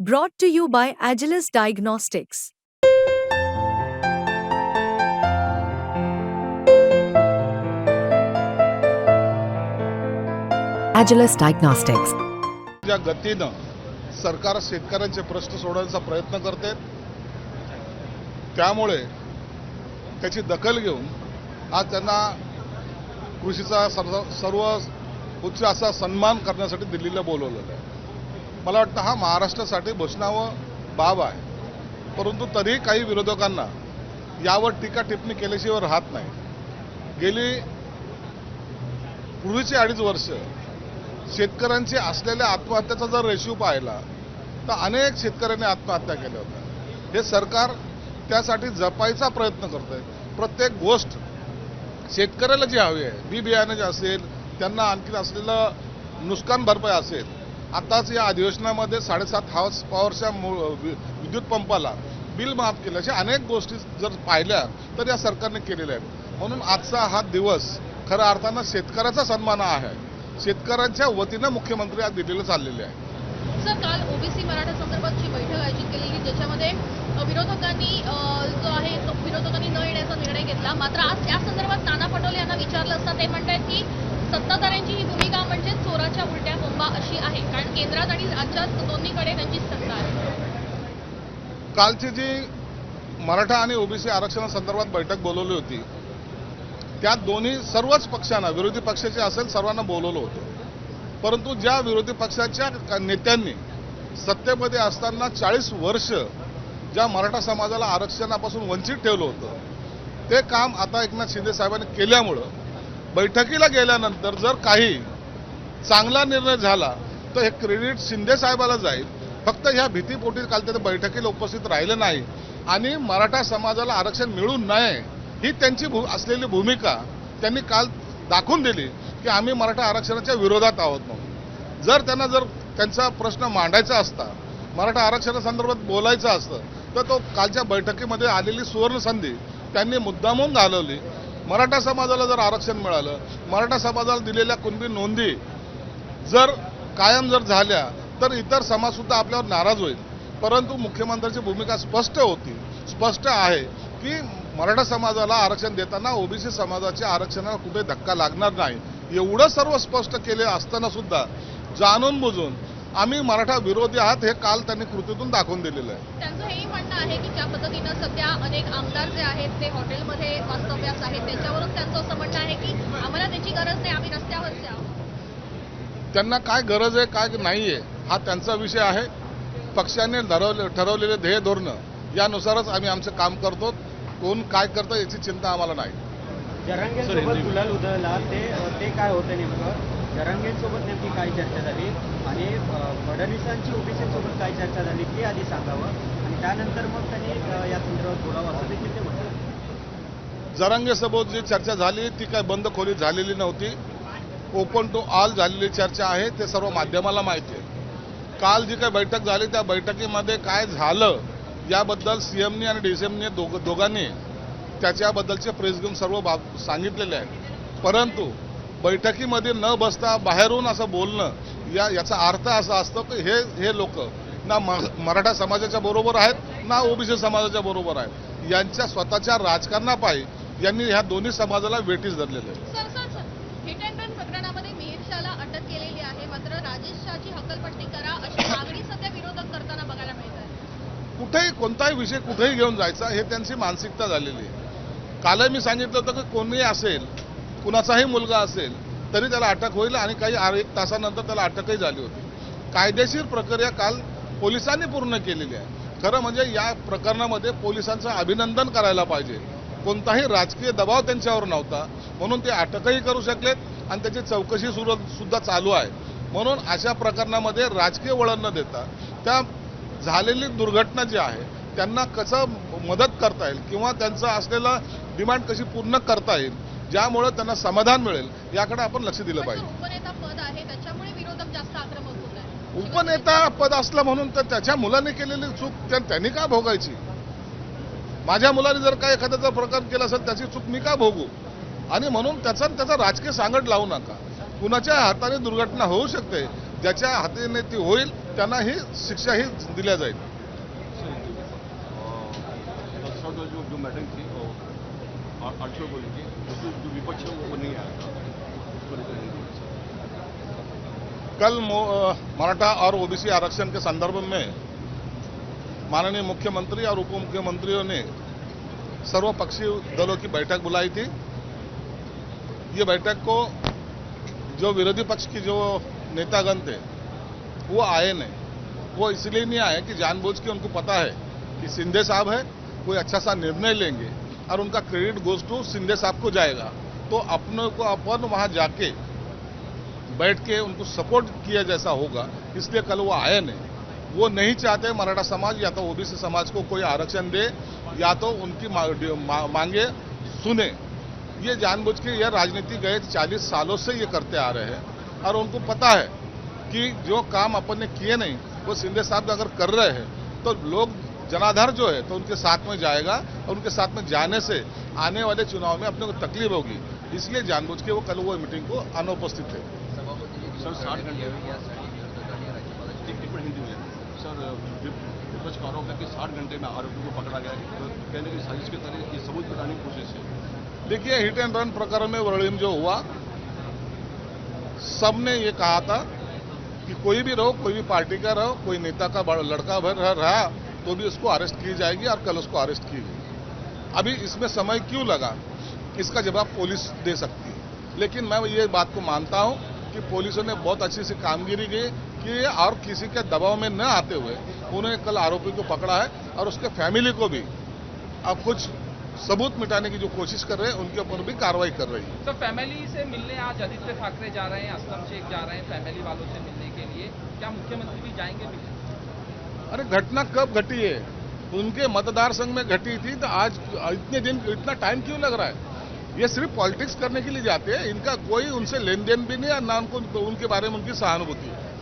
Brought to you by Agilis Diagnostics. Agilis Diagnostics. ज्या गतीनं सरकार शेतकऱ्यांचे प्रश्न सोडवण्याचा प्रयत्न करते त्यामुळे त्याची दखल घेऊन आज त्यांना कृषीचा सर्व सर्व उच्च असा सन्मान करण्यासाठी दिल्लीला बोलवलेलं आहे मला वाटतं हा महाराष्ट्रासाठी भूषणावं बाब आहे. परंतु तरीही काही विरोधकांना यावर टीका टिप्पणी केल्याशिवाय राहत नाही. गेली पूर्वीची अडीच वर्ष शेतकऱ्यांची असलेल्या आत्महत्याचा जर रेशिओ पाहिला तर अनेक शेतकऱ्यांनी आत्महत्या केल्या होत्या. हे सरकार त्यासाठी जपायचा प्रयत्न करत आहे प्रत्येक गोष्ट शेतकऱ्याला जी हवी आहे बी बियाणं जे असेल त्यांना आणखी असलेलं नुकसान भरपाई असेल आताच या अधिवेशनामध्ये साडेसात हाऊस पॉवरच्या वि- विद्युत पंपाला बिल माफ केलं अशा अनेक गोष्टी जर पाहिल्या तर या सरकारने केलेल्या आहेत. म्हणून आजचा हा दिवस खऱ्या अर्थानं शेतकऱ्याचा सन्मान आहे. शेतकऱ्यांच्या वतीनं मुख्यमंत्री आज दिल्लीला चाललेले आहे सर काल ओबीसी मराठा संदर्भातची बैठक आयोजित केलेली ज्याच्यामध्ये विरोधकांनी जो आहे तो विरोधकांनी न येण्याचा निर्णय घेतला. मात्र आज या संदर्भात नाना पटोले यांना विचारलं असता ते म्हणतात की सत्ताधाऱ्यांची ही भूमिका उलट्या अशी आहे कारण केंद्रात आणि राज्यात दोन्हीकडे त्यांची सत्ता आहे. कालची जी मराठा आणि ओबीसी आरक्षणासंदर्भात बैठक बोलवली होती त्यात दोन्ही सर्वच पक्षांना विरोधी पक्षाचे असेल सर्वांना बोलवलं होतं. परंतु ज्या विरोधी पक्षाच्या नेत्यांनी सत्तेमध्ये असताना चाळीस वर्ष ज्या मराठा समाजाला आरक्षणापासून वंचित ठेवलं होतं ते काम आता एकनाथ शिंदे साहेबांनी केल्यामुळं बैठकीला गेल्यानंतर जर काही चांगला निर्णय झाला तर हे क्रेडिट शिंदे साहेबाला जाईल. फक्त ह्या भीतीपोटी काल ते बैठकीला उपस्थित राहिलं नाही. आणि मराठा समाजाला आरक्षण मिळू नये ही त्यांची भू असलेली भूमिका त्यांनी काल दाखवून दिली की आम्ही मराठा आरक्षणाच्या विरोधात आहोत म्हणून. जर त्यांना जर त्यांचा प्रश्न मांडायचा असता मराठा आरक्षणासंदर्भात बोलायचं असतं तर तो कालच्या बैठकीमध्ये आलेली सुवर्णसंधी त्यांनी मुद्दामून घालवली. मराठा समाजाला जर आरक्षण मिळालं मराठा समाजाला दिलेल्या कुणबी नोंदी जर कायम जर झाल्या तर इतर समाजसुद्धा आपल्यावर नाराज होईल. परंतु मुख्यमंत्र्यांची भूमिका स्पष्ट होती. स्पष्ट आहे की मराठा समाजाला आरक्षण देताना ओबीसी समाजाच्या आरक्षणाला कुठे धक्का लागणार नाही. एवढं सर्व स्पष्ट केले असताना सुद्धा जाणून बुजून आम्ही मराठा विरोधी आहात हे काल त्यांनी कृतीतून दाखवून दिलेलं आहे. त्यांचं हेही म्हणणं आहे की ज्या पद्धतीनं सध्या अनेक आमदार जे आहेत ते हॉटेलमध्ये वास्तव्यास आहेत त्याच्यावरून त्यांचं असं म्हणणं आहे की आम्हाला त्याची गरज नाही आम्ही रस्त्यावरचे आहोत. त्यांना काय गरज आहे काय नाही आहे हा त्यांचा विषय आहे. पक्षाने ठरवले ठरवलेले ध्येय धोरणं यानुसारच आम्ही आमचं काम करतो. कोण काय करतं याची चिंता आम्हाला नाही. जरांगेसोबत गुलाल उधळला ते ते काय होतं नेमकं? जरांगेंसोबत नेमकी काय चर्चा झाली? आणि अ, फडणवीसांची ओबीसीसोबत काय चर्चा झाली ते आधी सांगावं. आणि त्यानंतर मग त्यांनी या संदर्भात बोलावं असं देखील ते म्हणाले जरांगेसोबत जी चर्चा झाली ती काय बंद खोलीत झालेली नव्हती. ओपन टू ऑल झालेली चर्चा आहे ते सर्व माध्यमाला माहिती आहे. काल जी काही बैठक झाली त्या बैठकीमध्ये काय झालं याबद्दल सीएमनी आणि डीसीएमनी दोघ दोघांनी त्याच्याबद्दलचे प्रेस घेऊन सर्व बाब सांगितलेले आहे परंतु बैठकीमध्ये न बसता बाहेरून असं बोलणं या याचा अर्थ असा असतो की हे हे लोक ना म- मराठा समाजाच्या बरोबर आहेत ना ओबीसी समाजाच्या बरोबर आहेत. यांच्या स्वतःच्या राजकारणापायी यांनी ह्या दोन्ही समाजाला वेटीस धरलेले आहे sir sir sir hit and run प्रकरणामध्ये मिहिर शहाला अटक केलेली आहे मात्र राजेश शहाची हकलपट्टी करा अशी मागणी सध्या विरोधक करताना बघायला मिळत आहे कुठेही कोणताही विषय कुठेही घेऊन जायचा हे त्यांची मानसिकता झालेली आहे. कालही मी सांगितलं होतं की कोणीही असेल कुणाचाही मुलगा असेल तरी त्याला अटक होईल आणि काही एक तासानंतर त्याला अटकही झाली होती. कायदेशीर प्रक्रिया काल पोलिसांनी पूर्ण केलेली आहे. खरं म्हणजे या प्रकरणामध्ये पोलिसांचं अभिनंदन करायला पाहिजे. कोणताही राजकीय दबाव त्यांच्यावर नव्हता म्हणून ते अटकही करू शकलेत आणि त्याची चौकशी सुरू सुद्धा चालू आहे. म्हणून अशा प्रकरणामध्ये राजकीय वळण न देता त्या झालेली दुर्घटना जी आहे त्यांना कसं मदत करता येईल किंवा त्यांचं असलेलं डिमांड कशी पूर्ण करता येईल ज्यामुळे त्यांना समाधान मिळेल याकडे आपण लक्ष दिलं पाहिजे. उपनेता पद असलं म्हणून तर त्याच्या मुलाने केलेली चूक त्या- त्यांनी का भोगायची? माझ्या मुलाने जर काय एखाद्याचा प्रकार केला असेल त्याची चूक मी का भोगू? आणि म्हणून त्याचा त्याचा राजकीय सांगड लावू नका. कुणाच्या हाताने दुर्घटना होऊ शकते ज्याच्या हातीने ती होईल त्यांना ही शिक्षाही दिल्या जाईल दरअसल जो मैडम थी विपक्ष है। कल मराठा और ओबीसी आरक्षण के संदर्भ में माननीय मुख्यमंत्री और उप मुख्यमंत्रियों ने सर्वपक्षीय दलों की बैठक बुलाई थी ये बैठक को जो विरोधी पक्ष की जो नेतागण थे, वो आए नहीं। वो इसलिए नहीं आए कि जानबूझ के उनको पता है कि सिंधे साहब है, कोई अच्छा सा निर्णय लेंगे और उनका क्रेडिट गोज टू सिंधे साहब को जाएगा। तो अपने को अपन वहाँ जाके बैठ के उनको सपोर्ट किया जैसा होगा, इसलिए कल वो आए नहीं। वो नहीं चाहते मराठा समाज, या तो ओबीसी समाज को कोई आरक्षण दे, या तो उनकी मांगे सुने। ये जानबूझ के यह राजनीति गए 40 सालों से ये करते आ रहे हैं। और उनको पता है कि जो काम अपन ने किए नहीं वो सिंधे साहब अगर कर रहे हैं तो लोग जनाधार जो है तो उनके साथ में जाएगा और उनके साथ में जाने से आने वाले चुनाव में अपने को तकलीफ़ होगी। इसलिए जानबूझ के वो कल वो मीटिंग को अनुपस्थित थे। सर विपक्ष का आरोप है कि साठ घंटे में आरोपी को पकड़ा गया कहने की साजिश के तहत ये सबूत बनाने की कोशिश है। देखिए हिट एंड रन प्रकरण में वर्णिम जो हुआ सबने ये कहा था कि कोई भी रहो, कोई भी पार्टी का रहो, कोई नेता का लड़का भर रहा- तो भी उसको अरेस्ट की जाएगी और कल उसको अरेस्ट की गई अभी इसमें समय क्यों लगा? इसका जवाब पुलिस दे सकती है। लेकिन मैं ये बात को मानता हूँ कि पुलिसों ने बहुत अच्छी सी कामगिरी की, कि और किसी के दबाव में न आते हुए उन्होंने कल आरोपी को पकड़ा है और उसके फैमिली को भी। अब कुछ सबूत मिटाने की जो कोशिश कर रहे हैं उनके ऊपर भी कार्रवाई कर रही है। तो फैमिली से मिलने आज आदित्य ठाकरे जा रहे हैं असलम शेख जा रहे हैं फैमिली वालों से मिलने के लिए। क्या मुख्यमंत्री भी जाएँगे मिलने अरे घटना कब घटी है? उनके मतदार संघ में घटी थी तो आज इतने दिन इतना टाइम क्यों लग रहा है? ये सिर्फ़ पॉलिटिक्स करने के लिए जाते हैं इनका कोई उनसे लेन देन भी नहीं और ना उनको उनके बारे में उनकी सहानुभूति है।